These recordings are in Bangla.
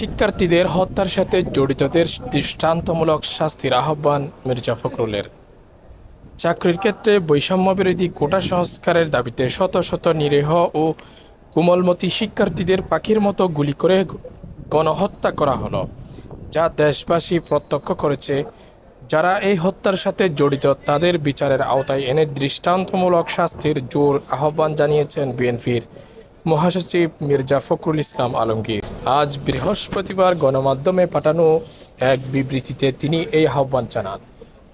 শিক্ষার্থীদের হত্যার সাথে জড়িতদের দৃষ্টান্তমূলক শাস্তির আহ্বান মির্জা ফখরুলের। চাকরির ক্ষেত্রে বৈষম্য বিরোধী কোটা সংস্কারের দাবিতে শত শত নিরীহ ও কোমলমতি শিক্ষার্থীদের পাখির মতো গুলি করে গণহত্যা করা হলো, যা দেশবাসী প্রত্যক্ষ করেছে। যারা এই হত্যার সাথে জড়িত, তাদের বিচারের আওতায় এনে দৃষ্টান্তমূলক শাস্তির জোর আহ্বান জানিয়েছেন বিএনপির মহাসচিব মির্জা ফখরুল ইসলাম আলমগীর। আজ বৃহস্পতিবার গণমাধ্যমে পাঠানো এক বিবৃতিতে তিনি এই আহ্বান জানান,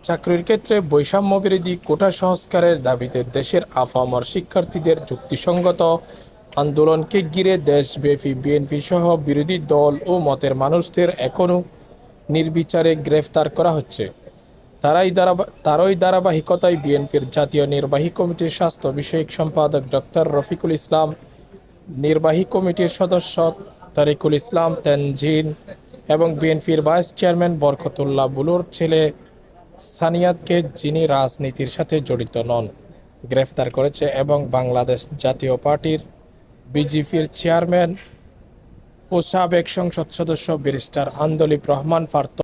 চাকরির ক্ষেত্রে বৈষম্য বিরোধী কোটা সংস্কারের দাবিতে দেশের আফামর শিক্ষার্থীদের যুক্তিসঙ্গত আন্দোলনকে ঘিরে দেশব্যাপী বিএনপি সহ বিরোধী দল ও মতের মানুষদের এখনও নির্বিচারে গ্রেফতার করা হচ্ছে। তারাই ধারাবা, তারই ধারাবাহিকতায় বিএনপির জাতীয় নির্বাহী কমিটির স্বাস্থ্য বিষয়ক সম্পাদক ডক্টর রফিকুল ইসলাম নির্বাহী কমিটির সদস্য তারিকুল ইসলাম তেনজিন এবং বিএনপির ভাইস চেয়ারম্যান বরকতুল্লাহ বুলুর ছেলে সানিয়াদকে যিনি রাজনীতির সাথে জড়িত নন, গ্রেফতার করেছে এবং বাংলাদেশ জাতীয় পার্টির বিজেপির চেয়ারম্যান ও সাবেক সংসদ সদস্য ব্যারিস্টার আন্দোলিপ রহমান ফার্ত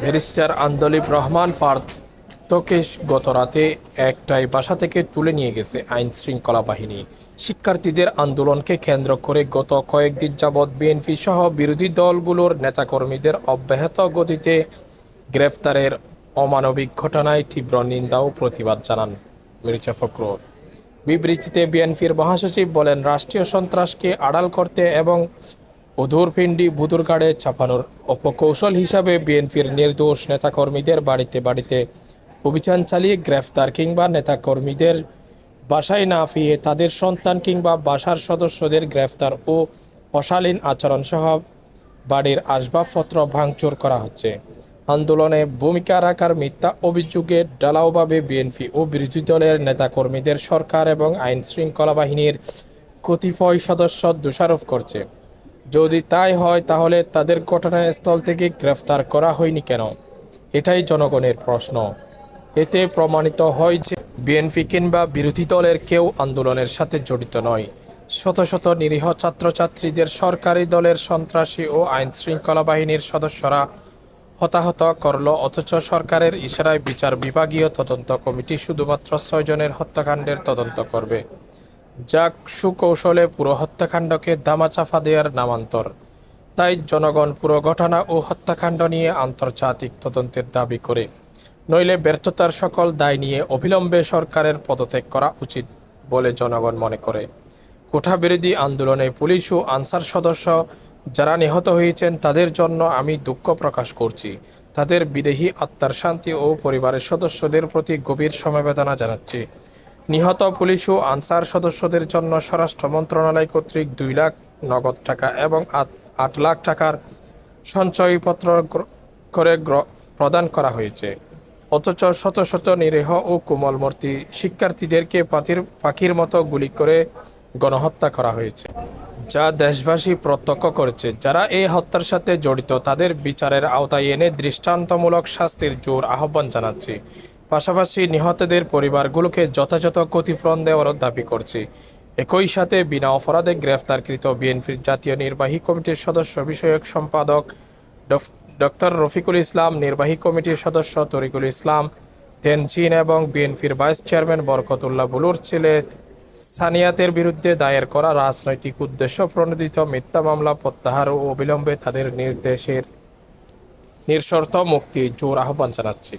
ব্যারিস্টার আন্দোলিপ রহমান ফার্তকে গত রাতে একটাই বাসা থেকে তুলে নিয়ে গেছে আইন শৃঙ্খলা বাহিনী। শিক্ষার্থীদের আন্দোলনকে কেন্দ্র করে গত কয়েকদিন যাবৎ বিএনপি সহ বিরোধী দলগুলোর নেতাকর্মীদের অব্যাহত গতিতে গ্রেফতারের অমানবিক ঘটনায় তীব্র নিন্দা ও প্রতিবাদ জানান মির্জা ফখরুল। বিবৃতিতে বিএনপির মহাসচিব বলেন, রাষ্ট্রীয় সন্ত্রাসকে আড়াল করতে এবং অধুরপিণ্ডি বুদুরগাড়ে ছাপানোর অপকৌশল হিসাবে বিএনপির নির্দোষ নেতাকর্মীদের বাড়িতে বাড়িতে অভিযান চালিয়ে গ্রেফতার কিংবা নেতাকর্মীদের বাসায় না ফিরে তাদের সন্তান কিংবা বাসার সদস্যদের গ্রেফতার ও অশালীন আচরণ সহ বাড়ির আসবাবপত্র ভাঙচুর করা হচ্ছে। আন্দোলনে ভূমিকা রাখার মিথ্যা অভিযোগে ডালাওভাবে বিএনপি ও বিরোধী দলের নেতাকর্মীদের সরকার এবং আইন শৃঙ্খলা বাহিনীর কতিপয় সদস্য দোষারোপ করছে। যদি তাই হয়, তাহলে তাদের ঘটনাস্থল থেকে গ্রেফতার করা হয়নি কেন? এটাই জনগণের প্রশ্ন। এতে প্রমাণিত হয় যে বিএনপি কিংবা বিরোধী দলের কেউ আন্দোলনের সাথে জড়িত নয়। শত শত নিরীহ ছাত্রছাত্রীদের সরকারি দলের সন্ত্রাসী ও আইন শৃঙ্খলা বাহিনীর সদস্যরা হতাহত করল, অথচ সরকারের ইশারায় বিচার বিভাগীয় তদন্ত কমিটি শুধুমাত্র ছয়জনের হত্যাকাণ্ডের তদন্ত করবে। যা সুকৌশলে পুরো হত্যাকাণ্ডকে দামাচাপা দেওয়ার নামান্তর। তাই জনগণ পুরো ঘটনা ও হত্যাকাণ্ড নিয়ে আন্তর্জাতিক তদন্তের দাবি করে নইলে ব্যর্থতার সকল দায় নিয়ে অবিলম্বে সরকারের পদত্যাগ করা উচিত বলে জনগণ মনে করে। কোঠা বিরোধী আন্দোলনে পুলিশ ও আনসার সদস্য যারা নিহত হয়েছেন তাদের জন্য আমি দুঃখ প্রকাশ করছি। তাদের বিদেহী আত্মার শান্তি ও পরিবারের সদস্যদের প্রতি গভীর সমবেদনা জানাচ্ছি। নিহত পুলিশ ও আনসার সদস্যদের জন্য স্বরাষ্ট্র মন্ত্রণালয় কর্তৃক দুই লাখ নগদ টাকা এবং আট লাখ টাকার সঞ্চয়পত্র করে প্রদান করা হয়েছে। অথচ শত শত নিরীহ ও কোমলমূর্তি শিক্ষার্থীদেরকে পাখির পাখির মতো গুলি করে গণহত্যা করা হয়েছে। যা দেশবাসী প্রত্যক্ষ করেছে। যারা এই হত্যার সাথে জড়িত, তাদের বিচারের আওতায় এনে দৃষ্টান্তমূলক শাস্তির জোর আহ্বান জানাচ্ছি। পাশাপাশি নিহতদের পরিবারগুলোকে যথাযথ ক্ষতিপূরণ দেওয়ারও দাবি করছি। একই সাথে বিনা অপরাধে গ্রেফতারকৃত বিএনপির জাতীয় নির্বাহী কমিটির সদস্য বিষয়ক সম্পাদক ডক্টর রফিকুল ইসলাম, নির্বাহী কমিটির সদস্য তরিকুল ইসলাম তেনজিন এবং বিএনপির ভাইস চেয়ারম্যান বরকতুল্লাহ বুলুর ছেলে। সানিয়াতের বিরুদ্ধে দায়ের করা রাজনৈতিক উদ্দেশ্য প্রণোদিত মিথ্যা মামলা প্রত্যাহার ও অবিলম্বে তাদের নির্দেশের নিঃশর্ত মুক্তি জোর আহ্বান জানাচ্ছি।